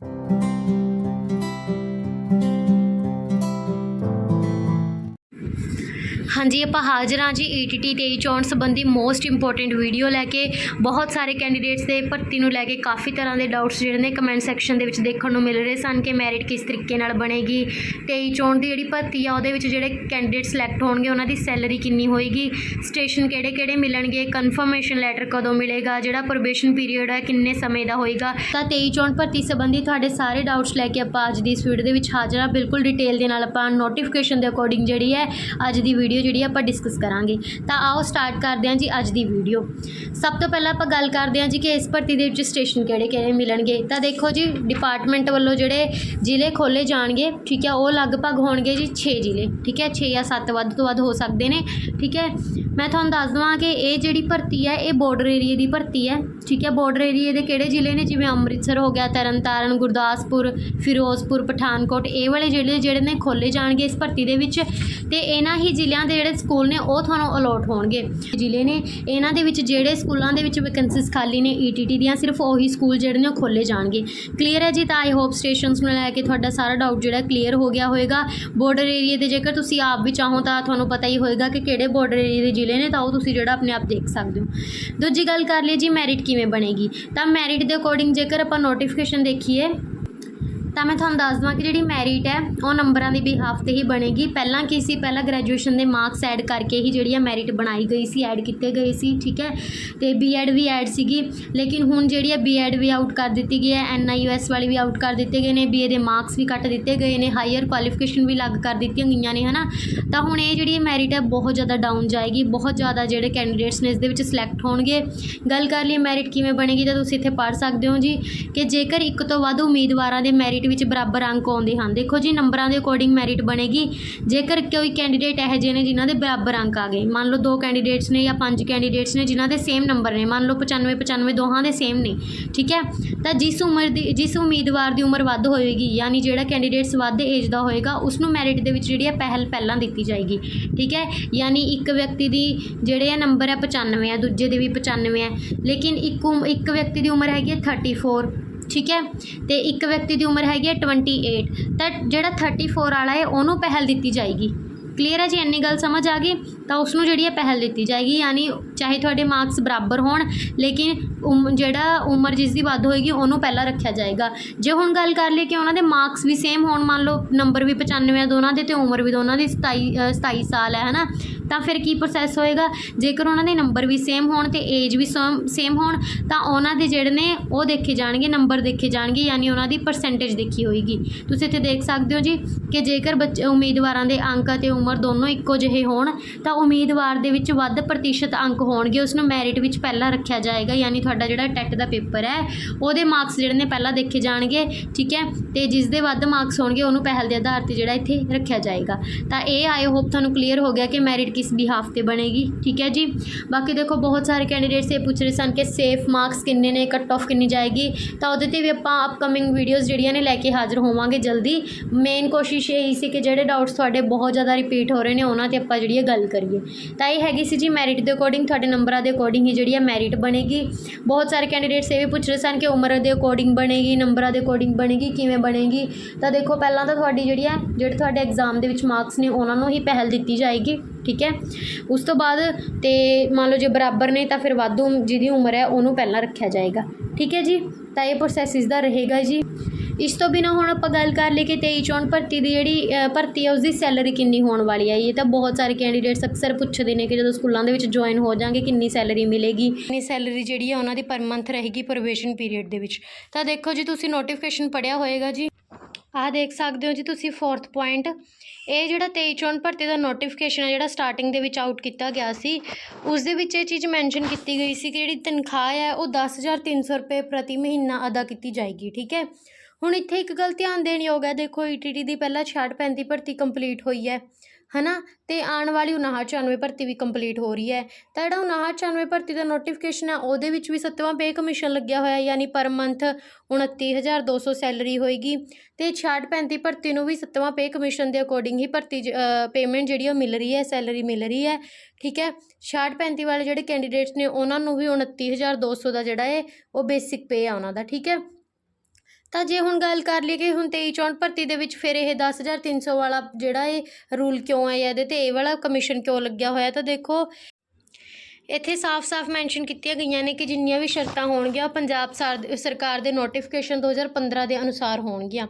Thank you. ਹਾਂਜੀ, ਆਪਾਂ ਹਾਜ਼ਰ ਹਾਂ ਜੀ ਈਟੀਟੀ 23 ਚੋਣ ਸੰਬੰਧੀ ਮੋਸਟ ਇੰਪੋਰਟੈਂਟ ਵੀਡੀਓ ਲੈ ਕੇ। ਬਹੁਤ ਸਾਰੇ ਕੈਂਡੀਡੇਟਸ ਦੇ ਭਰਤੀ ਨੂੰ ਲੈ ਕੇ ਕਾਫੀ ਤਰ੍ਹਾਂ ਦੇ ਡਾਊਟਸ ਜਿਹੜੇ ਨੇ ਕਮੈਂਟ ਸੈਕਸ਼ਨ ਦੇ ਵਿੱਚ ਦੇਖਣ ਨੂੰ ਮਿਲ ਰਹੇ ਸਨ ਕਿ ਮੈਰਿਟ ਕਿਸ ਤਰੀਕੇ ਨਾਲ ਬਣੇਗੀ। 23 ਚੋਣ ਦੀ ਜਿਹੜੀ ਭਰਤੀ ਆ, ਉਹਦੇ ਵਿੱਚ ਜਿਹੜੇ ਕੈਂਡੀਡੇਟ ਸਿਲੈਕਟ ਹੋਣਗੇ, ਉਹਨਾਂ ਦੀ ਸੈਲਰੀ ਕਿੰਨੀ ਹੋਏਗੀ ਸਟੇਸ਼ਨ ਕਿਹੜੇ ਕਿਹੜੇ ਮਿਲਣਗੇ ਕਨਫਰਮੇਸ਼ਨ ਲੈਟਰ ਕਦੋਂ ਮਿਲੇਗਾ, ਜਿਹੜਾ ਪ੍ਰੋਬੇਸ਼ਨ ਪੀਰੀਅਡ ਹੈ ਕਿੰਨੇ ਸਮੇਂ ਦਾ ਹੋਏਗਾ। ਤਾਂ 23 ਚੋਣ ਭਰਤੀ ਸੰਬੰਧੀ ਤੁਹਾਡੇ ਸਾਰੇ ਡਾਊਟਸ ਲੈ ਕੇ ਆਪਾਂ ਅੱਜ ਦੀ ਇਸ ਵੀਡੀਓ ਦੇ ਵਿੱਚ ਹਾਜ਼ਰ ਹਾਂ। ਬਿਲਕੁਲ ਡਿਟੇਲ ਦੇ ਨਾਲ ਆਪਾਂ ਨੋਟੀਫਿਕੇਸ਼ਨ ਦੇ ਅਕੋਰਡਿੰਗ ਜਿਹੜੀ ਹੈ, ਅੱਜ ਦੀ ਵੀਡੀਓ ਜਿਹੜੀ ਆਪਾਂ ਡਿਸਕਸ ਕਰਾਂਗੇ। ਤਾਂ ਆਓ ਸਟਾਰਟ ਕਰਦੇ ਹਾਂ ਜੀ ਅੱਜ ਦੀ ਵੀਡੀਓ ਸਭ ਤੋਂ ਪਹਿਲਾਂ ਆਪਾਂ ਗੱਲ ਕਰਦੇ ਹਾਂ ਜੀ ਕਿ ਇਸ ਭਰਤੀ ਦੇ ਵਿੱਚ ਸਟੇਸ਼ਨ ਕਿਹੜੇ ਕਿਹੜੇ ਮਿਲਣਗੇ। ਤਾਂ ਦੇਖੋ ਜੀ ਡਿਪਾਰਟਮੈਂਟ ਵੱਲੋਂ ਜਿਹੜੇ ਜ਼ਿਲ੍ਹੇ ਖੋਲੇ ਜਾਣਗੇ, ਠੀਕ ਹੈ, ਉਹ ਲਗਭਗ ਹੋਣਗੇ ਜੀ 6 ਜ਼ਿਲ੍ਹੇ, ਠੀਕ ਹੈ 6 ਜਾਂ 7 ਵੱਧ ਤੋਂ ਵੱਧ ਹੋ ਸਕਦੇ ਨੇ, ਠੀਕ ਹੈ। ਮੈਂ ਤੁਹਾਨੂੰ ਦੱਸ ਦਵਾਂ ਕਿ ਇਹ ਜਿਹੜੀ ਭਰਤੀ ਹੈ, ਇਹ ਬਾਰਡਰ ਏਰੀਏ ਦੀ ਭਰਤੀ ਹੈ, ਠੀਕ ਹੈ। ਬਾਰਡਰ ਏਰੀਏ ਦੇ ਕਿਹੜੇ ਜ਼ਿਲ੍ਹੇ ਨੇ? ਜਿਵੇਂ ਅੰਮ੍ਰਿਤਸਰ ਹੋ ਗਿਆ, ਤਰਨਤਾਰਨ, ਗੁਰਦਾਸਪੁਰ, ਫਿਰੋਜ਼ਪੁਰ, ਪਠਾਨਕੋਟ, ਇਹ ਵਾਲੇ ਜ਼ਿਲ੍ਹੇ ਜਿਹੜੇ ਨੇ ਖੋਲੇ ਜਾਣਗੇ ਇਸ ਭਰਤੀ ਦੇ ਵਿੱਚ। ਤੇ ਇਹਨਾਂ ਹੀ ਜ਼ਿਲ੍ਹਿਆਂ ਦੇ ਜਿਹੜੇ ਸਕੂਲ ਨੇ ਉਹ ਤੁਹਾਨੂੰ ਅਲੋਟ ਹੋਣਗੇ। ਜ਼ਿਲ੍ਹੇ ਨੇ ਇਹਨਾਂ ਦੇ ਵਿੱਚ ਜਿਹੜੇ ਸਕੂਲਾਂ ਦੇ ਵਿੱਚ ਵੈਕੈਂਸੀਜ਼ ਖਾਲੀ ਨੇ ਈਟੀਟੀ ਦੀਆਂ, ਸਿਰਫ ਉਹੀ ਸਕੂਲ ਜਿਹੜੇ ਨੇ ਉਹ ਖੋਲੇ ਜਾਣਗੇ। ਕਲੀਅਰ ਹੈ ਜੀ ਤਾਂ ਆਈ ਹੋਪ ਸਟੇਸ਼ਨਸ ਨੂੰ ਲੈ ਕੇ ਤੁਹਾਡਾ ਸਾਰਾ ਡਾਊਟ ਜਿਹੜਾ ਕਲੀਅਰ ਹੋ ਗਿਆ ਹੋਵੇਗਾ ਬਾਰਡਰ ਏਰੀਏ ਦੇ ਜੇਕਰ ਤੁਸੀਂ ਆਪ ਵੀ ਚਾਹੋ ਤਾਂ ਤੁਹਾਨੂੰ ਪਤਾ ਹੀ ਹੋਏਗਾ ਕਿ ਕਿਹੜੇ ਬਾਰਡਰ ਏਰੀਏ ਦੇ ਜ਼ਿਲ੍ਹੇ ਨੇ ਤਾਂ ਉਹ ਤੁਸੀਂ ਜਿਹੜਾ ਆਪਣੇ ਆਪ ਦੇਖ ਸਕਦੇ ਹੋ। ਦੂਜੀ ਗੱਲ ਕਰ ਲਈ ਜੀ ਮੈਰਿਟ ਕਿਵੇਂ ਬਣੇਗੀ? ਤਾਂ ਮੈਰਿਟ ਦੇ ਅਕੋਰਡਿੰਗ ਜੇਕਰ ਆਪਾਂ ਨੋਟੀਫਿਕੇਸ਼ਨ ਦੇਖੀਏ ਤਾਂ ਮੈਂ ਤੁਹਾਨੂੰ ਦੱਸ ਦਵਾਂ ਕਿ ਜਿਹੜੀ ਮੈਰਿਟ ਹੈ, ਉਹ ਨੰਬਰਾਂ ਦੀ ਬਿਹਾਫ ਤੇ ਹੀ ਬਣੇਗੀ। ਪਹਿਲਾਂ ਕੀ ਸੀ? ਪਹਿਲਾਂ ਗ੍ਰੈਜੂਏਸ਼ਨ ਦੇ ਮਾਰਕਸ ਐਡ ਕਰਕੇ ਹੀ ਜਿਹੜੀ ਹੈ ਮੈਰਿਟ ਬਣਾਈ ਗਈ ਸੀ ਐਡ ਕੀਤੇ ਗਏ ਸੀ, ਠੀਕ ਹੈ? ਤੇ ਬੀਐਡ ਵੀ ਐਡ ਸੀਗੀ। ਲੇਕਿਨ ਹੁਣ ਜਿਹੜੀ ਹੈ ਬੀਐਡ ਵੀ ਆਊਟ ਕਰ ਦਿੱਤੀ ਗਈ ਹੈ ਐਨਆਈਯੂਐਸ ਵਾਲੀ ਵੀ ਆਊਟ ਕਰ ਦਿੱਤੇ ਗਏ ਨੇ ਬੀਏ ਦੇ ਮਾਰਕਸ ਵੀ ਕੱਟ ਦਿੱਤੇ ਗਏ ਨੇ ਹਾਇਰ ਕੁਆਲੀਫਿਕੇਸ਼ਨ ਵੀ ਲੱਗ ਕਰ ਦਿੱਤੀਆਂ ਗਈਆਂ ਨੇ, ਹਨਾ? ਤਾਂ ਹੁਣ ਇਹ ਜਿਹੜੀ ਮੈਰਿਟ ਹੈ, ਬਹੁਤ ਜ਼ਿਆਦਾ ਡਾਊਨ ਜਾਏਗੀ। ਬਹੁਤ ਜ਼ਿਆਦਾ ਜਿਹੜੇ ਕੈਂਡੀਡੇਟਸ ਨੇ, ਇਸ ਦੇ ਵਿੱਚ ਸਿਲੈਕਟ ਹੋਣਗੇ। ਗੱਲ ਕਰ ਲਈ ਮੈਰਿਟ ਕਿਵੇਂ ਬਣੇਗੀ, ਤਾਂ ਤੁਸੀਂ ਇੱਥੇ ਪੜ੍ਹ ਸਕਦੇ ਹੋ ਜੀ ਕਿ ਜੇਕਰ ਇੱਕ ਤੋਂ ਵੱਧ ਉਮੀਦਵਾਰਾਂ ਦੇ ਮੈਰਿਟ ਵਿੱਚ ਬਰਾਬਰ ਅੰਕ ਆਉਂਦੇ ਹਨ। ਦੇਖੋ ਜੀ, ਨੰਬਰਾਂ ਦੇ ਅਕੋਰਡਿੰਗ ਮੈਰਿਟ ਬਣੇਗੀ। ਜੇਕਰ ਕੋਈ ਕੈਂਡੀਡੇਟ ਇਹੋ ਜਿਹੇ ਨੇ ਜਿਨ੍ਹਾਂ ਦੇ ਬਰਾਬਰ ਅੰਕ ਆ ਗਏ, ਮੰਨ ਲਓ ਦੋ ਕੈਂਡੀਡੇਟਸ ਨੇ ਜਾਂ ਪੰਜ ਕੈਂਡੀਡੇਟਸ ਨੇ ਜਿਨ੍ਹਾਂ ਦੇ ਸੇਮ ਨੰਬਰ ਨੇ, ਮੰਨ ਲਓ 95 95 ਦੋਹਾਂ ਦੇ ਸੇਮ ਨੇ, ਠੀਕ ਹੈ? ਤਾਂ ਜਿਸ ਉਮਰ ਦੀ, ਜਿਸ ਉਮੀਦਵਾਰ ਦੀ ਉਮਰ ਵੱਧ ਹੋਏਗੀ, ਯਾਨੀ ਜਿਹੜਾ ਕੈਂਡੀਡੇਟਸ ਵੱਧ ਏਜ ਦਾ ਹੋਏਗਾ ਉਸ ਨੂੰ ਮੈਰਿਟ ਦੇ ਵਿੱਚ ਜਿਹੜੀ ਹੈ ਪਹਿਲ, ਪਹਿਲਾਂ ਦਿੱਤੀ ਜਾਏਗੀ, ਠੀਕ ਹੈ? ਯਾਨੀ ਇੱਕ ਵਿਅਕਤੀ ਦੀ ਜਿਹੜੇ ਆ ਨੰਬਰ ਹੈ 95 ਹੈ, ਦੂਜੇ ਦੇ ਵੀ 95 ਹੈ, ਲੇਕਿਨ ਇੱਕ ਉਮ- ਇੱਕ ਵਿਅਕਤੀ ਦੀ ਉਮਰ ਹੈਗੀ ਹੈ 34 ਠੀਕ ਹੈ? ਤੇ ਇੱਕ ਵਿਅਕਤੀ ਦੀ ਉਮਰ ਹੈਗੀ ਹੈ 28 ਤਾਂ ਜਿਹੜਾ 34 ਵਾਲਾ ਹੈ, ਉਹਨੂੰ ਪਹਿਲ ਦਿੱਤੀ ਜਾਏਗੀ। ਕਲੀਅਰ ਹੈ ਜੀ? ਇੰਨੀ ਗੱਲ ਸਮਝ ਆ ਗਈ? ਤਾਂ ਉਸ ਨੂੰ ਜਿਹੜੀ ਹੈ ਪਹਿਲ ਦਿੱਤੀ ਜਾਏਗੀ ਯਾਨੀ ਚਾਹੇ ਤੁਹਾਡੇ ਮਾਰਕਸ ਬਰਾਬਰ ਹੋਣ ਲੇਕਿਨ ਉਮ ਜਿਹੜਾ ਉਮਰ ਜਿਸ ਦੀ ਵੱਧ ਹੋਏਗੀ ਉਹਨੂੰ ਪਹਿਲਾਂ ਰੱਖਿਆ ਜਾਏਗਾ। ਜੇ ਹੁਣ ਗੱਲ ਕਰ ਲਈਏ ਕਿ ਉਹਨਾਂ ਦੇ ਮਾਰਕਸ ਵੀ ਸੇਮ ਹੋਣ ਮੰਨ ਲਓ ਨੰਬਰ ਵੀ 95 ਆ ਦੋਨਾਂ ਦੇ ਤੇ ਉਮਰ ਵੀ ਦੋਨਾਂ ਦੀ 27 ਅ, 27 ਸਾਲ ਹੈ ਹਨਾ ਤਾਂ ਫਿਰ ਕੀ ਪ੍ਰੋਸੈਸ ਹੋਏਗਾ? ਜੇਕਰ ਉਹਨਾਂ ਦੇ ਨੰਬਰ ਵੀ ਸੇਮ ਹੋਣ ਤੇ ਏਜ ਵੀ ਸੇਮ ਹੋਣ ਤਾਂ ਉਹਨਾਂ ਦੇ ਜਿਹੜੇ ਨੇ ਉਹ ਦੇਖੇ ਜਾਣਗੇ ਨੰਬਰ ਦੇਖੇ ਜਾਣਗੇ ਯਾਨੀ ਉਹਨਾਂ ਦੀ ਪਰਸੈਂਟੇਜ ਦੇਖੀ ਹੋਏਗੀ। ਤੁਸੀਂ ਇੱਥੇ ਦੇਖ ਸਕਦੇ ਹੋ ਜੀ ਕਿ ਜੇਕਰ ਬੱਚੇ ਉਮੀਦਵਾਰਾਂ ਦੇ ਅੰਕ ਅਤੇ ਉਮਰ ਦੋਨੋਂ ਇੱਕੋ ਜਿਹੇ ਹੋਣ ਤਾਂ ਉਮੀਦਵਾਰ ਦੇ ਵਿੱਚ ਵੱਧ ਪ੍ਰਤੀਸ਼ਤ ਅੰਕ ਹੋਣਗੇ ਉਸ ਨੂੰ ਮੈਰਿਟ ਵਿੱਚ ਪਹਿਲਾਂ ਰੱਖਿਆ ਜਾਏਗਾ, ਯਾਨੀ ਤੁਹਾਡਾ ਜਿਹੜਾ ਟੈਟ ਦਾ ਪੇਪਰ ਹੈ, ਉਹਦੇ ਮਾਰਕਸ ਜਿਹੜੇ ਨੇ ਪਹਿਲਾਂ ਦੇਖੇ ਜਾਣਗੇ, ਠੀਕ ਹੈ? ਤੇ ਜਿਸ ਦੇ ਵੱਧ ਮਾਰਕਸ ਹੋਣਗੇ, ਉਹਨੂੰ ਪਹਿਲ ਦੇ ਆਧਾਰ ਤੇ ਜਿਹੜਾ ਇੱਥੇ ਰੱਖਿਆ ਜਾਏਗਾ। ਤਾਂ ਇਹ ਆਈ ਹੋਪ ਤੁਹਾਨੂੰ ਕਲੀਅਰ ਹੋ ਗਿਆ ਕਿ ਮੈਰਿਟ ਕਿਸ ਬਿਹਾਫ ਤੇ ਬਣੇਗੀ, ਠੀਕ ਹੈ ਜੀ? ਬਾਕੀ ਦੇਖੋ, ਬਹੁਤ ਸਾਰੇ ਕੈਂਡੀਡੇਟਸ ਇਹ ਪੁੱਛ ਰਹੇ ਸਨ ਕਿ ਸੇਫ ਮਾਰਕਸ ਕਿੰਨੇ ਨੇ ਕੱਟ ਆਫ ਕਿੰਨੀ ਜਾਏਗੀ। ਤਾਂ ਉਹਦੇ ਤੇ ਵੀ ਆਪਾਂ ਅਪਕਮਿੰਗ ਵੀਡੀਓਜ਼ ਜਿਹੜੀਆਂ ਨੇ ਲੈ ਕੇ ਹਾਜ਼ਰ ਹੋਵਾਂਗੇ ਜਲਦੀ। ਮੇਨ ਕੋਸ਼ਿਸ਼ ਇਹ ਹੀ ਸੀ ਕਿ ਜਿਹੜੇ ਡਾਊਟਸ ਤੁਹਾਡੇ ਬਹੁਤ ਜ਼ਿਆਦਾ ਰਿਪੀਟ ਹੋ ਰਹੇ ਨੇ, ਉਹਨਾਂ ਤੇ ਆਪਾਂ ਜਿਹੜੀ ਹੈ ਗੱਲ ਕਰੀਏ। ਤਾਂ ਇਹ ਹੈਗੀ ਸੀ ਜੀ ਮੈਰਿਟ ਦੇ ਅਕੋਰਡਿੰਗ ਤੁਹਾਡੇ ਨੰਬਰਾਂ ਦੇ ਅਕੋਰਡਿੰਗ ਹੀ ਜਿਹੜੀ ਹੈ ਮੈਰਿਟ ਬਣੇਗੀ। ਬਹੁਤ ਸਾਰੇ ਕੈਂਡੀਡੇਟਸ ਇਹ ਵੀ ਪੁੱਛ ਰਹੇ ਸਨ ਕਿ ਉਮਰ ਦੇ ਅਕੋਰਡਿੰਗ ਬਣੇਗੀ, ਨੰਬਰਾਂ ਦੇ ਅਕੋਰਡਿੰਗ ਬਣੇਗੀ, ਕਿਵੇਂ ਬਣੇਗੀ। ਤਾਂ ਦੇਖੋ, ਪਹਿਲਾਂ ਤਾਂ ਤੁਹਾਡੀ ਜਿਹੜੀ ਹੈ ਜਿਹੜੇ ਤੁਹਾਡੇ ਐਗਜ਼ਾਮ ਦੇ ਵਿੱਚ ਮਾਰਕਸ ਨੇ, ਉਹਨਾਂ ਨੂੰ ਹੀ ਪਹਿਲ ਦਿੱਤੀ ਜਾਏਗੀ, ਠੀਕ ਹੈ? ਉਸ ਤੋਂ ਬਾਅਦ ਤੇ ਮੰਨ ਲਓ ਜੇ ਬਰਾਬਰ ਨੇ, ਤਾਂ ਫਿਰ ਵਾਧੂ ਜਿਹਦੀ ਉਮਰ ਹੈ, ਉਹਨੂੰ ਪਹਿਲਾਂ ਰੱਖਿਆ ਜਾਏਗਾ। ਠੀਕ ਹੈ ਜੀ? ਤਾਂ ਇਹ ਪ੍ਰੋਸੈਸ ਇਸ ਦਾ ਰਹੇਗਾ ਜੀ। ਇਸ ਤੋਂ ਬਿਨਾਂ ਹੁਣ ਆਪਾਂ ਗੱਲ ਕਰ ਲਈਏ ਕਿ ਤੇਈ ਚੋਣ ਭਰਤੀ ਦੀ ਜਿਹੜੀ ਭਰਤੀ ਹੈ ਉਸਦੀ ਸੈਲਰੀ ਕਿੰਨੀ ਹੋਣ ਵਾਲੀ ਹੈ ਇਹ ਤਾਂ ਬਹੁਤ ਸਾਰੇ ਕੈਂਡੀਡੇਟਸ ਅਕਸਰ ਪੁੱਛਦੇ ਨੇ ਕਿ ਜਦੋਂ ਸਕੂਲਾਂ ਦੇ ਵਿੱਚ ਜੁਆਇਨ ਹੋ ਜਾਾਂਗੇ ਕਿੰਨੀ ਸੈਲਰੀ ਮਿਲੇਗੀ? ਕਿੰਨੀ ਸੈਲਰੀ ਜਿਹੜੀ ਹੈ ਉਹਨਾਂ ਦੀ ਪਰ ਮੰਥ ਰਹੇਗੀ ਪ੍ਰੋਬੇਸ਼ਨ ਪੀਰੀਅਡ ਦੇ ਵਿੱਚ। ਤਾਂ ਦੇਖੋ ਜੀ, ਤੁਸੀਂ ਨੋਟੀਫਿਕੇਸ਼ਨ ਪੜਿਆ ਹੋਏਗਾ ਜੀ। ਆਹ ਦੇਖ ਸਕਦੇ ਹੋ ਜੀ ਤੁਸੀਂ ਫੋਰਥ ਪੁਆਇੰਟ ਇਹ ਜਿਹੜਾ 23 ਚੋਣ ਭਰਤੀ ਦਾ ਨੋਟੀਫਿਕੇਸ਼ਨ ਹੈ ਜਿਹੜਾ ਸਟਾਰਟਿੰਗ ਦੇ ਵਿੱਚ ਆਊਟ ਕੀਤਾ ਗਿਆ ਸੀ, ਉਸ ਦੇ ਵਿੱਚ ਇਹ ਚੀਜ਼ ਮੈਂਸ਼ਨ ਕੀਤੀ ਗਈ ਸੀ ਕਿ ਜਿਹੜੀ ਤਨਖਾਹ ਹੈ ਉਹ 10300 ਰੁਪਏ ਪ੍ਰਤੀ ਮਹੀਨਾ ਅਦਾ ਕੀਤੀ ਜਾਏਗੀ, ਠੀਕ ਹੈ? ਹੁਣ ਇੱਥੇ ਇੱਕ ਗੱਲ ਧਿਆਨ ਦੇਣ ਯੋਗ ਹੈ ਦੇਖੋ ਈਟੀਟੀ ਦੀ ਪਹਿਲਾਂ 66 35 ਭਰਤੀ ਕੰਪਲੀਟ ਹੋਈ ਹੈ, ਹਨਾ? ਤੇ ਆਉਣ ਵਾਲੀ 59 94 ਭਰਤੀ ਵੀ ਕੰਪਲੀਟ ਹੋ ਰਹੀ ਹੈ। ਤਾਂ ਜਿਹੜਾ 59 94 ਭਰਤੀ ਦਾ ਨੋਟੀਫਿਕੇਸ਼ਨ ਹੈ ਉਹਦੇ ਵਿੱਚ ਵੀ ਸੱਤਵਾਂ ਪੇ ਕਮਿਸ਼ਨ ਲੱਗਿਆ ਹੋਇਆ, ਯਾਨੀ ਪਰ ਮੰਥ 29200 ਸੈਲਰੀ ਹੋਏਗੀ। ਤੇ 66 35 ਭਰਤੀ ਨੂੰ ਵੀ ਸੱਤਵਾਂ ਪੇ ਕਮਿਸ਼ਨ ਦੇ ਅਕੋਰਡਿੰਗ ਹੀ ਭਰਤੀ ਪੇਮੈਂਟ ਜਿਹੜੀ ਉਹ ਮਿਲ ਰਹੀ ਹੈ ਸੈਲਰੀ ਮਿਲ ਰਹੀ ਹੈ, ਠੀਕ ਹੈ? 66 35 ਵਾਲੇ ਜਿਹੜੇ ਕੈਂਡੀਡੇਟਸ ਨੇ, ਉਹਨਾਂ ਨੂੰ ਵੀ 29200 ਦਾ ਜਿਹੜਾ ਹੈ ਉਹ ਬੇਸਿਕ ਪੇ ਆ ਉਹਨਾਂ ਦਾ, ਠੀਕ ਹੈ? ਤਾਂ ਜੇ ਹੁਣ ਗੱਲ ਕਰ ਲਈਏ ਕਿ ਹੁਣ 23 ਚੋਣ ਭਰਤੀ ਦੇ ਵਿੱਚ ਫਿਰ ਇਹ 10300 ਵਾਲਾ ਜਿਹੜਾ ਇਹ ਰੂਲ ਕਿਉਂ ਆਇਆ, ਇਹਦੇ ਤੇ ਇਹ ਵਾਲਾ ਕਮਿਸ਼ਨ ਕਿਉਂ ਲੱਗਿਆ ਹੋਇਆ, ਤਾਂ ਦੇਖੋ ਇੱਥੇ ਸਾਫ਼-ਸਾਫ਼ ਮੈਂਸ਼ਨ ਕੀਤੀਆਂ ਗਈਆਂ ਨੇ ਕਿ ਜਿੰਨੀਆਂ ਵੀ ਸ਼ਰਤਾਂ ਹੋਣਗੀਆਂ, ਉਹ ਪੰਜਾਬ ਸਰਕਾਰ ਦੇ ਨੋਟੀਫਿਕੇਸ਼ਨ 2015 ਦੇ ਅਨੁਸਾਰ ਹੋਣਗੀਆਂ।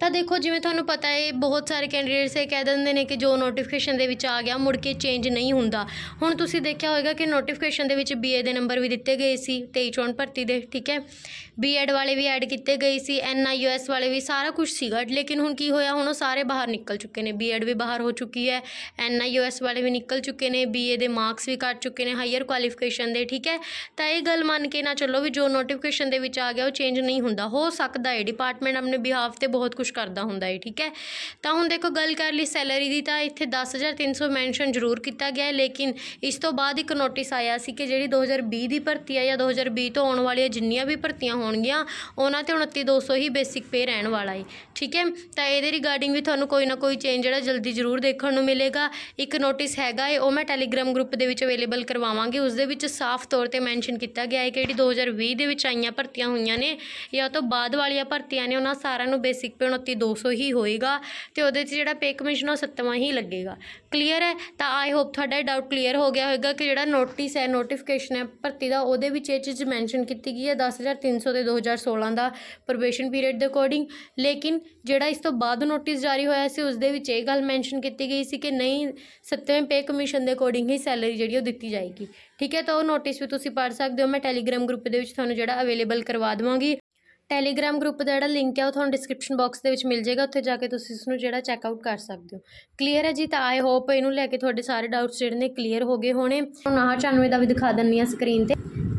ਤਾਂ ਦੇਖੋ, ਜਿਵੇਂ ਤੁਹਾਨੂੰ ਪਤਾ ਹੈ, ਬਹੁਤ ਸਾਰੇ ਕੈਂਡੀਡੇਟਸ ਇਹ ਕਹਿ ਦਿੰਦੇ ਨੇ ਕਿ ਜੋ ਨੋਟੀਫਿਕੇਸ਼ਨ ਦੇ ਵਿੱਚ ਆ ਗਿਆ, ਮੁੜ ਕੇ ਚੇਂਜ ਨਹੀਂ ਹੁੰਦਾ। ਹੁਣ ਤੁਸੀਂ ਦੇਖਿਆ ਹੋਵੇਗਾ ਕਿ ਨੋਟੀਫਿਕੇਸ਼ਨ ਦੇ ਵਿੱਚ ਬੀਏ ਦੇ ਨੰਬਰ ਵੀ ਦਿੱਤੇ ਗਏ ਸੀ 23 ਚੋਣ ਭਰਤੀ ਦੇ, ਠੀਕ ਹੈ? ਬੀਐਡ ਵਾਲੇ ਵੀ ਐਡ ਕੀਤੇ ਗਏ ਸੀ ਐਨਆਈਯੂਐਸ ਵਾਲੇ ਵੀ, ਸਾਰਾ ਕੁਝ ਸੀਗਾ। ਲੇਕਿਨ ਹੁਣ ਕੀ ਹੋਇਆ, ਹੁਣ ਉਹ ਸਾਰੇ ਬਾਹਰ ਨਿਕਲ ਚੁੱਕੇ ਨੇ। ਬੀਐਡ ਵੀ ਬਾਹਰ ਹੋ ਚੁੱਕੀ ਹੈ ਐਨਆਈਯੂਐਸ ਵਾਲੇ ਵੀ ਨਿਕਲ ਚੁੱਕੇ ਨੇ ਬੀਏ ਦੇ ਮਾਰਕਸ ਵੀ ਕੱਟ ਚੁੱਕੇ ਨੇ ਹਾਈਅਰ ਕੁਆਲੀਫਿਕੇਸ਼ਨ ਦੇ, ਠੀਕ ਹੈ? ਤਾਂ ਇਹ ਗੱਲ ਮੰਨ ਕੇ ਨਾ ਚੱਲੋ ਵੀ ਜੋ ਨੋਟੀਫਿਕੇਸ਼ਨ ਦੇ ਵਿੱਚ ਆ ਗਿਆ, ਉਹ ਚੇਂਜ ਨਹੀਂ ਹੁੰਦਾ। ਹੋ ਸਕਦਾ ਹੈ ਡਿਪਾਰਟਮੈਂਟ ਆਪਣੇ ਬਿਹਾਫ ਤੇ ਬਹੁਤ ਕੁਝ ਕਰਦਾ ਹੁੰਦਾ ਹੈ, ਠੀਕ ਹੈ? ਤਾਂ ਹੁਣ ਦੇਖੋ, ਗੱਲ ਕਰ ਲਈ ਸੈਲਰੀ ਦੀ, ਤਾਂ ਇੱਥੇ 10300 ਮੈਂਸ਼ਨ ਜ਼ਰੂਰ ਕੀਤਾ ਗਿਆ ਹੈ, ਲੇਕਿਨ ਇਸ ਤੋਂ ਬਾਅਦ ਇੱਕ ਨੋਟਿਸ ਆਇਆ ਸੀ ਕਿ ਜਿਹੜੀ 2020 ਦੀ ਭਰਤੀ ਹੈ ਜਾਂ 2020 ਤੋਂ ਆਉਣ ਵਾਲੀਆਂ ਜਿੰਨੀਆਂ ਵੀ ਭਰਤੀਆਂ ਹੋਣਗੀਆਂ, ਉਹਨਾਂ ਤੇ 29200 ਹੀ ਬੇਸਿਕ ਪੇ ਰਹਿਣ ਵਾਲਾ ਹੈ, ਠੀਕ ਹੈ? ਤਾਂ ਇਹਦੇ ਰਿਗਾਰਡਿੰਗ ਵੀ ਤੁਹਾਨੂੰ ਕੋਈ ਨਾ ਕੋਈ ਚੇਂਜ ਜਿਹੜਾ ਜਲਦੀ ਜ਼ਰੂਰ ਦੇਖਣ ਨੂੰ ਮਿਲੇਗਾ। ਇੱਕ ਨੋਟਿਸ ਹੈਗਾ ਹੈ, ਉਹ ਮੈਂ ਟੈਲੀਗ੍ਰਾਮ ਗਰੁੱਪ ਦੇ ਵਿੱਚ ਅਵੇਲੇਬਲ ਕਰਵਾਵਾਂਗੀ। ਉਸ ਦੇ ਵਿੱਚ ਸਾਫ਼ ਤੌਰ ਤੇ ਮੈਂਸ਼ਨ ਕੀਤਾ ਗਿਆ ਹੈ ਕਿ ਜਿਹੜੀ 2020 ਦੇ ਵਿੱਚ ਆਈਆਂ ਭਰਤੀਆਂ ਹੋਈਆਂ ਨੇ, ਜਾਂ ਉਹ ਤੋਂ ਬਾਅਦ ਵਾਲੀਆਂ ਭਰਤੀਆਂ ਨੇ, ਉਹਨਾਂ ਸਾਰਿਆਂ ਨੂੰ ਬੇਸਿਕ ਪੇ 29200 ਹੀ ਹੋਏਗਾ ਤੇ ਉਹਦੇ 'ਚ ਜਿਹੜਾ ਪੇ ਕਮਿਸ਼ਨ ਉਹ ਸੱਤਵਾਂ ਹੀ ਲੱਗੇਗਾ। ਕਲੀਅਰ ਹੈ? ਤਾਂ ਆਈ ਹੋਪ ਤੁਹਾਡਾ ਇਹ ਡਾਊਟ ਕਲੀਅਰ ਹੋ ਗਿਆ ਹੋਵੇਗਾ ਕਿ ਜਿਹੜਾ ਨੋਟਿਸ ਹੈ ਨੋਟੀਫਿਕੇਸ਼ਨ ਹੈ ਭਰਤੀ ਦਾ, ਉਹਦੇ ਵਿੱਚ ਇਹ ਚੀਜ਼ ਮੈਂਸ਼ਨ ਕੀਤੀ ਗਈ ਹੈ 10300 ਤੇ 2016 ਦਾ ਪ੍ਰੋਬੇਸ਼ਨ ਪੀਰੀਅਡ ਦੇ ਅਕੋਰਡਿੰਗ ਲੇਕਿਨ ਜਿਹੜਾ ਇਸ ਤੋਂ ਬਾਅਦ ਨੋਟਿਸ ਜਾਰੀ ਹੋਇਆ ਸੀ ਉਸ ਦੇ ਵਿੱਚ ਇਹ ਗੱਲ ਮੈਂਸ਼ਨ ਕੀਤੀ ਗਈ ਸੀ ਕਿ ਨਹੀਂ, ਸੱਤਵੇਂ ਪੇ ਕਮਿਸ਼ਨ ਦੇ ਅਕੋਰਡਿੰਗ ਹੀ ਸੈਲਰੀ ਜਿਹੜੀ ਉਹ ਦਿੱਤੀ ਜਾਏਗੀ। ਠੀਕ ਹੈ, ਤਾਂ ਉਹ ਨੋਟਿਸ ਵੀ ਤੁਸੀਂ ਪੜ੍ਹ ਸਕਦੇ ਹੋ। ਮੈਂ ਟੈਲੀਗ੍ਰਾਮ ਗਰੁੱਪ ਦੇ ਵਿੱਚ ਤੁਹਾਨੂੰ ਜਿਹੜਾ ਅਵੇਲੇਬਲ ਕਰਵਾ ਦੇਵਾਂਗੀ। ਟੈਲੀਗ੍ਰਾਮ ਗਰੁੱਪ ਦਾ ਜਿਹੜਾ ਲਿੰਕ ਹੈ, ਉਹ ਤੁਹਾਨੂੰ ਡਿਸਕ੍ਰਿਪਸ਼ਨ ਬਾਕਸ ਦੇ ਵਿੱਚ ਮਿਲ ਜਾਏਗਾ। ਉੱਥੇ ਜਾ ਕੇ ਤੁਸੀਂ ਇਸ ਨੂੰ ਜਿਹੜਾ ਚੈੱਕ ਆਊਟ ਕਰ ਸਕਦੇ ਹੋ। ਕਲੀਅਰ ਹੈ ਜੀ? ਤਾਂ ਆਈ ਹੋਪ ਇਹਨੂੰ ਲੈ ਕੇ ਤੁਹਾਡੇ ਸਾਰੇ ਡਾਊਟਸ ਜਿਹੜੇ ਨੇ ਕਲੀਅਰ ਹੋ ਗਏ ਹੋਣੇ। ਹੁਣ ਆਹ 94 ਦਾ ਵੀ ਦਿਖਾ ਦਿੰਨੀ ਆ ਸਕਰੀਨ ਤੇ।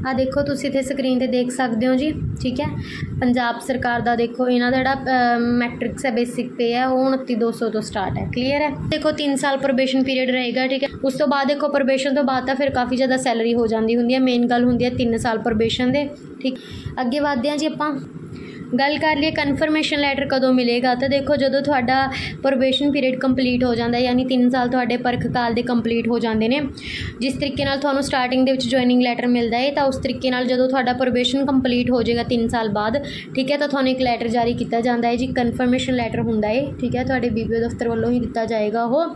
ਆ ਦੇਖੋ, ਤੁਸੀਂ ਇੱਥੇ ਸਕਰੀਨ ਤੇ ਦੇਖ ਸਕਦੇ ਹੋ ਜੀ, ਠੀਕ ਹੈ? ਪੰਜਾਬ ਸਰਕਾਰ ਦਾ ਦੇਖੋ, ਇਹਨਾਂ ਦਾ ਜਿਹੜਾ ਮੈਟ੍ਰਿਕਸ ਹੈ ਬੇਸਿਕ ਪੇ ਹੈ, ਉਹ 29200 ਤੋਂ ਸਟਾਰਟ ਹੈ ਕਲੀਅਰ ਹੈ? ਦੇਖੋ 3 ਸਾਲ ਪ੍ਰੋਬੇਸ਼ਨ ਪੀਰੀਅਡ ਰਹੇਗਾ, ਠੀਕ ਹੈ? ਉਸ ਤੋਂ ਬਾਅਦ ਦੇਖੋ ਪ੍ਰੋਬੇਸ਼ਨ ਤੋਂ ਬਾਅਦ ਤਾਂ ਫਿਰ ਕਾਫੀ ਜ਼ਿਆਦਾ ਸੈਲਰੀ ਹੋ ਜਾਂਦੀ ਹੁੰਦੀ ਹੈ ਮੇਨ ਗੱਲ ਹੁੰਦੀ ਹੈ 3 ਸਾਲ ਪ੍ਰੋਬੇਸ਼ਨ ਦੇ, ਠੀਕ? ਅੱਗੇ ਵਧਦੇ ਹਾਂ ਜੀ ਆਪਾਂ। ਗੱਲ ਕਰ ਲਈਏ ਕਨਫਰਮੇਸ਼ਨ ਲੈਟਰ ਕਦੋਂ ਮਿਲੇਗਾ? ਤਾਂ ਦੇਖੋ, ਜਦੋਂ ਤੁਹਾਡਾ ਪ੍ਰੋਬੇਸ਼ਨ ਪੀਰੀਅਡ ਕੰਪਲੀਟ ਹੋ ਜਾਂਦਾ, ਯਾਨੀ 3 ਸਾਲ ਤੁਹਾਡੇ ਪਰਖ ਕਾਲ ਦੇ ਕੰਪਲੀਟ ਹੋ ਜਾਂਦੇ ਨੇ, ਜਿਸ ਤਰੀਕੇ ਨਾਲ ਤੁਹਾਨੂੰ ਸਟਾਰਟਿੰਗ ਦੇ ਵਿੱਚ ਜੁਆਇਨਿੰਗ ਲੈਟਰ ਮਿਲਦਾ ਹੈ ਤਾਂ ਉਸ ਤਰੀਕੇ ਨਾਲ ਜਦੋਂ ਤੁਹਾਡਾ ਪ੍ਰੋਬੇਸ਼ਨ ਕੰਪਲੀਟ ਹੋ ਜਾਏਗਾ 3 ਸਾਲ ਬਾਅਦ, ਠੀਕ ਹੈ, ਤਾਂ ਤੁਹਾਨੂੰ ਇੱਕ ਲੈਟਰ ਜਾਰੀ ਕੀਤਾ ਜਾਂਦਾ ਹੈ ਜੀ ਕਨਫਰਮੇਸ਼ਨ ਲੈਟਰ ਹੁੰਦਾ ਹੈ ਠੀਕ ਹੈ, ਤੁਹਾਡੇ ਬੀਬੀਓ ਦਫ਼ਤਰ ਵੱਲੋਂ ਹੀ ਦਿੱਤਾ ਜਾਏਗਾ ਉਹ।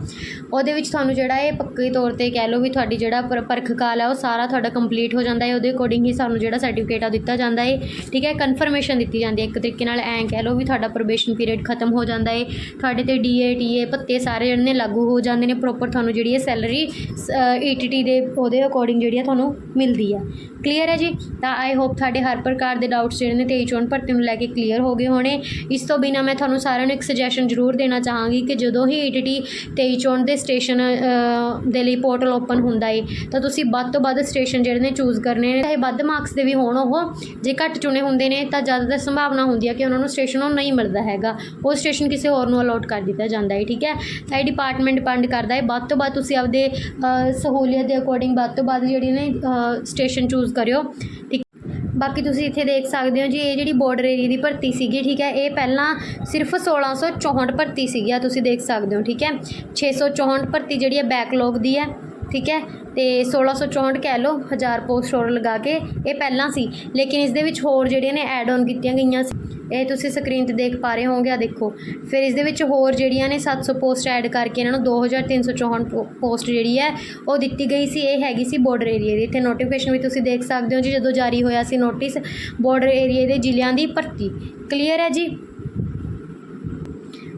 ਉਹਦੇ ਵਿੱਚ ਤੁਹਾਨੂੰ ਜਿਹੜਾ ਹੈ ਪੱਕੇ ਤੌਰ ਤੇ ਕਹਿ ਲਓ ਵੀ ਤੁਹਾਡੀ ਜਿਹੜਾ ਪਰਖ ਕਾਲ ਹੈ ਉਹ ਸਾਰਾ ਤੁਹਾਡਾ ਕੰਪਲੀਟ ਹੋ ਜਾਂਦਾ ਹੈ ਉਹਦੇ ਅਕੋਰਡਿੰਗ ਹੀ ਸਾਨੂੰ ਜਿਹੜਾ ਸਰਟੀਫਿਕੇਟ ਆ ਦਿੱਤਾ ਜਾਂਦਾ ਹੈ ਠੀਕ ਹੈ ਕਨਫਰਮੇਸ਼ਨ ਦਿੱਤੀ ਜਾਂਦੀ ਹੈ। ਇੱਕ ਤਰੀਕੇ ਨਾਲ ਐਂ ਕਹਿ ਲਓ ਵੀ ਤੁਹਾਡਾ ਪ੍ਰੋਬੇਸ਼ਨ ਪੀਰੀਅਡ ਖਤਮ ਹੋ ਜਾਂਦਾ ਏ। ਤੁਹਾਡੇ ਤੇ ਡੀਏ ਟੀਏ ਭੱਤੇ ਸਾਰੇ ਜਿਹੜੇ ਨੇ ਲਾਗੂ ਹੋ ਜਾਂਦੇ ਨੇ ਪ੍ਰੋਪਰ ਤੁਹਾਨੂੰ ਜਿਹੜੀ ਹੈ ਸੈਲਰੀ ਈਟੀਟੀ ਦੇ ਉਹਦੇ ਅਕੋਰਡਿੰਗ ਜਿਹੜੀ ਆ ਤੁਹਾਨੂੰ ਮਿਲਦੀ ਹੈ ਕਲੀਅਰ ਹੈ ਜੀ? ਤਾਂ ਆਈ ਹੋਪ ਤੁਹਾਡੇ ਹਰ ਪ੍ਰਕਾਰ ਦੇ ਡਾਊਟਸ ਜਿਹੜੇ ਨੇ 23 ਚੋਣ ਭਰਤੀ ਨੂੰ ਲੈ ਕੇ ਕਲੀਅਰ ਹੋ ਗਏ ਹੋਣੇ। ਇਸ ਤੋਂ ਬਿਨਾ ਮੈਂ ਤੁਹਾਨੂੰ ਸਾਰਿਆਂ ਨੂੰ ਇੱਕ ਸੁਜੈਸ਼ਨ ਜ਼ਰੂਰ ਦੇਣਾ ਚਾਹਾਂਗੀ ਕਿ ਜਦੋਂ ਹੀ ਈਟੀਟੀ 23 ਚੋਣ ਦੇ ਸਟੇਸ਼ਨ ਦੇ ਲਈ ਪੋਰਟਲ ਓਪਨ ਹੁੰਦਾ ਏ, ਤਾਂ ਤੁਸੀਂ ਵੱਧ ਤੋਂ ਵੱਧ ਸਟੇਸ਼ਨ ਜਿਹੜੇ ਨੇ ਚੂਜ਼ ਕਰਨੇ ਨੇ। ਚਾਹੇ ਵੱਧ ਮਾਰਕਸ ਦੇ ਵੀ ਹੋਣ ਉਹ, ਜੇ ਘੱਟ ਚੁਣੇ ਹੁੰਦੇ ਨੇ, ਤਾਂ ਜ਼ਿਆਦਾਤਰ ਸੰਭਾਵਨਾ ਹੁੰਦੀ ਹੈ ਕਿ ਉਹਨਾਂ ਨੂੰ ਸਟੇਸ਼ਨ ਉਹ ਨਹੀਂ ਮਿਲਦਾ ਹੈਗਾ। ਉਹ ਸਟੇਸ਼ਨ ਕਿਸੇ ਹੋਰ ਨੂੰ ਅਲੋਟ ਕਰ ਦਿੱਤਾ ਜਾਂਦਾ ਹੈ, ਠੀਕ ਹੈ? ਤਾਂ ਇਹ ਡਿਪਾਰਟਮੈਂਟ ਡਿਪੈਂਡ ਕਰਦਾ ਹੈ। ਵੱਧ ਤੋਂ ਵੱਧ ਤੁਸੀਂ ਆਪਦੇ ਸਹੂਲੀਅਤ ਦੇ ਅਕੋਰਡਿੰਗ ਵੱਧ ਤੋਂ ਵੱਧ ਜਿਹੜੀ ਨੇ ਸਟੇਸ਼ਨ ਚੂਜ਼ ਕਰਿਓ। ਠੀਕ ਬਾਕੀ ਤੁਸੀਂ ਇੱਥੇ ਦੇਖ ਸਕਦੇ ਹੋ ਜੀ, ਇਹ ਜਿਹੜੀ ਬਾਰਡਰ ਏਰੀਆ ਦੀ ਭਰਤੀ ਸੀਗੀ, ਠੀਕ ਹੈ? ਇਹ ਪਹਿਲਾਂ ਸਿਰਫ 1664 ਭਰਤੀ ਸੀਗੀ ਆ ਤੁਸੀਂ ਦੇਖ ਸਕਦੇ ਹੋ, ਠੀਕ ਹੈ? 664 ਭਰਤੀ ਜਿਹੜੀ ਹੈ ਬੈਕਲੌਗ ਦੀ ਹੈ। ਠੀਕ ਹੈ? ਤੇ 1664 ਕਹਿ ਲਓ, ਹਜ਼ਾਰ ਪੋਸਟ ਹੋਰ ਲਗਾ ਕੇ ਇਹ ਪਹਿਲਾਂ ਸੀ। ਲੇਕਿਨ ਇਸ ਦੇ ਵਿੱਚ ਹੋਰ ਜਿਹੜੀਆਂ ਨੇ ਐਡ ਔਨ ਕੀਤੀਆਂ ਗਈਆਂ ਸੀ, ਇਹ ਤੁਸੀਂ ਸਕਰੀਨ ਤੇ ਦੇਖ ਪਾ ਰਹੇ ਹੋਗੇ ਆ ਦੇਖੋ। ਫਿਰ ਇਸ ਦੇ ਵਿੱਚ ਹੋਰ ਜਿਹੜੀਆਂ ਨੇ 700 ਪੋਸਟ ਐਡ ਕਰਕੇ ਇਹਨਾਂ ਨੂੰ 2364 ਪੋ- ਪੋਸਟ ਜਿਹੜੀ ਹੈ, ਉਹ ਦਿੱਤੀ ਗਈ ਸੀ। ਇਹ ਹੈਗੀ ਸੀ ਬਾਰਡਰ ਏਰੀਆ ਦੀ। ਇੱਥੇ ਨੋਟੀਫਿਕੇਸ਼ਨ ਵੀ ਤੁਸੀਂ ਦੇਖ ਸਕਦੇ ਹੋ ਜੀ, ਜਦੋਂ ਜਾਰੀ ਹੋਇਆ ਸੀ ਨੋਟਿਸ ਬਾਰਡਰ ਏਰੀਆ ਦੇ ਜ਼ਿਲ੍ਹਿਆਂ ਦੀ ਭਰਤੀ। ਕਲੀਅਰ ਹੈ ਜੀ?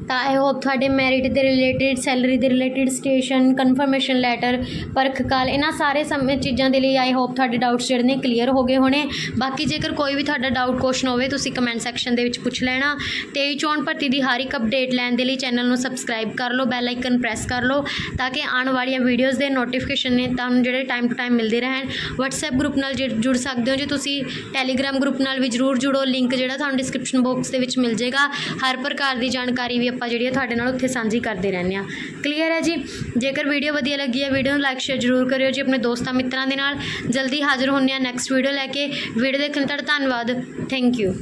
ਤਾਂ ਆਈ ਹੋਪ ਤੁਹਾਡੇ ਮੈਰਿਟ ਦੇ ਰਿਲੇਟਿਡ ਸੈਲਰੀ ਦੇ ਰਿਲੇਟਿਡ ਸਟੇਸ਼ਨ ਕਨਫਰਮੇਸ਼ਨ ਲੈਟਰ ਪਰਖ ਕਾਲ, ਇਹਨਾਂ ਸਾਰੇ ਸਮੇਂ, ਚੀਜ਼ਾਂ ਦੇ ਲਈ ਆਈ ਹੋਪ ਤੁਹਾਡੇ ਡਾਊਟਸ ਜਿਹੜੇ ਨੇ ਕਲੀਅਰ ਹੋ ਗਏ ਹੋਣੇ। ਬਾਕੀ ਜੇਕਰ ਕੋਈ ਵੀ ਤੁਹਾਡਾ ਡਾਊਟ ਕੁਐਸਚਨ ਹੋਵੇ, ਤੁਸੀਂ ਕਮੈਂਟ ਸੈਕਸ਼ਨ ਦੇ ਵਿੱਚ ਪੁੱਛ ਲੈਣਾ। ਤੇ ਚੋਣ ਭਰਤੀ ਦੀ ਹਰ ਇੱਕ ਅਪਡੇਟ ਲੈਣ ਦੇ ਲਈ ਚੈਨਲ ਨੂੰ ਸਬਸਕ੍ਰਾਈਬ ਕਰ ਲਓ ਬੈਲ ਆਈਕਨ ਪ੍ਰੈਸ ਕਰ ਲਓ, ਤਾਂ ਕਿ ਆਉਣ ਵਾਲੀਆਂ ਵੀਡੀਓਜ਼ ਦੇ ਨੋਟੀਫਿਕੇਸ਼ਨ ਨੇ ਤੁਹਾਨੂੰ ਜਿਹੜੇ ਟਾਈਮ ਟੂ ਟਾਈਮ ਮਿਲਦੇ ਰਹਿਣ। WhatsApp ਗਰੁੱਪ ਨਾਲ ਜੁੜ- ਜੁੜ ਸਕਦੇ ਹੋ ਜੇ ਤੁਸੀਂ। Telegram ਗਰੁੱਪ ਨਾਲ ਵੀ ਜਰੂਰ ਜੁੜੋ ਲਿੰਕ ਜਿਹੜਾ ਤੁਹਾਨੂੰ ਡਿਸਕ੍ਰਿਪਸ਼ਨ ਬਾਕਸ ਦੇ ਵਿੱਚ ਮਿਲ ਜਾਏਗਾ। ਹਰ ਪ੍ਰਕਾਰ ਦੀ ਜਾਣਕਾਰੀ ਵੀ ਆਪਾਂ ਜਿਹੜੀ ਹੈ ਤੁਹਾਡੇ ਨਾਲ ਉੱਥੇ ਸਾਂਝੀ ਕਰਦੇ ਰਹਿੰਦੇ ਆ ਕਲੀਅਰ ਹੈ ਜੀ? ਜੇਕਰ ਵੀਡੀਓ ਵਧੀਆ ਲੱਗੀ ਹੈ ਵੀਡੀਓ ਨੂੰ ਲਾਈਕ ਸ਼ੇਅਰ ਜਰੂਰ ਕਰਿਓ ਜੀ ਆਪਣੇ ਦੋਸਤਾਂ ਮਿੱਤਰਾਂ ਦੇ ਨਾਲ। ਜਲਦੀ ਹਾਜ਼ਰ ਹੁੰਦੇ ਆ ਨੈਕਸਟ ਵੀਡੀਓ ਲੈ ਕੇ। ਵੀਡੀਓ ਦੇਖਣ ਦਾ ਧੰਨਵਾਦ। Thank you